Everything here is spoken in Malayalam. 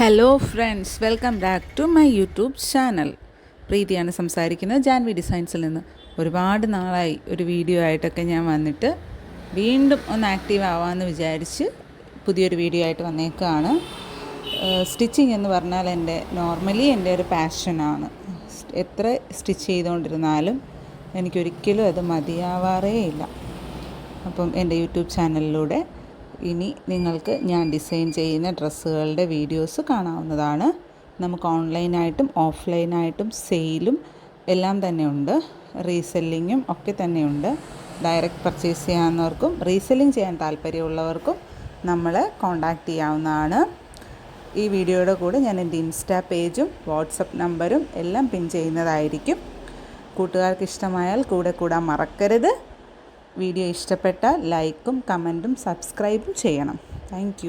Hello friends welcome back to my YouTube channel പ്രീതിയാണ് സംസാരിക്കുന്നത്. ജാൻവി ഡിസൈൻസിൽ നിന്ന്. ഒരുപാട് നാളായി ഒരു വീഡിയോ ആയിട്ടൊക്കെ ഞാൻ വന്നിട്ട് വീണ്ടും ഒന്ന് ആക്റ്റീവ് ആവാമെന്ന് വിചാരിച്ച് പുതിയൊരു വീഡിയോ ആയിട്ട് വന്നേക്കുകയാണ് സ്റ്റിച്ചിങ് എന്ന് പറഞ്ഞാൽ എന്റെ നോർമലി എന്റെ ഒരു പാഷനാണ് എത്ര സ്റ്റിച്ച് ചെയ്തുകൊണ്ടിരുന്നാലും എനിക്കൊരിക്കലും അത് മതിയാവാറേ ഇല്ല അപ്പം എന്റെ യൂട്യൂബ് ചാനലിലൂടെ ഇനി നിങ്ങൾക്ക് ഞാൻ ഡിസൈൻ ചെയ്യുന്ന ഡ്രസ്സുകളുടെ വീഡിയോസ് കാണാവുന്നതാണ്. നമുക്ക് ഓൺലൈനായിട്ടും ഓഫ്ലൈനായിട്ടും സെയിലും എല്ലാം തന്നെ ഉണ്ട് റീസെല്ലിങ്ങും ഒക്കെ തന്നെയുണ്ട്. ഡയറക്റ്റ് പർച്ചേസ് ചെയ്യാവുന്നവർക്കും റീസെല്ലിംഗ് ചെയ്യാൻ താല്പര്യമുള്ളവർക്കും നമ്മളെ കോൺടാക്റ്റ് ചെയ്യാവുന്നതാണ്. ഈ വീഡിയോയുടെ കൂടെ ഞാൻ എന്റെ ഇൻസ്റ്റാ പേജും വാട്സപ്പ് നമ്പറും എല്ലാം പിൻ ചെയ്യുന്നതായിരിക്കും. കൂട്ടുകാർക്ക് ഇഷ്ടമായാൽ കൂടെ കൂടാൻ മറക്കരുത്. വീഡിയോ ഇഷ്ടപ്പെട്ടാൽ ലൈക്കും കമന്റും സബ്സ്ക്രൈബും ചെയ്യണം. താങ്ക്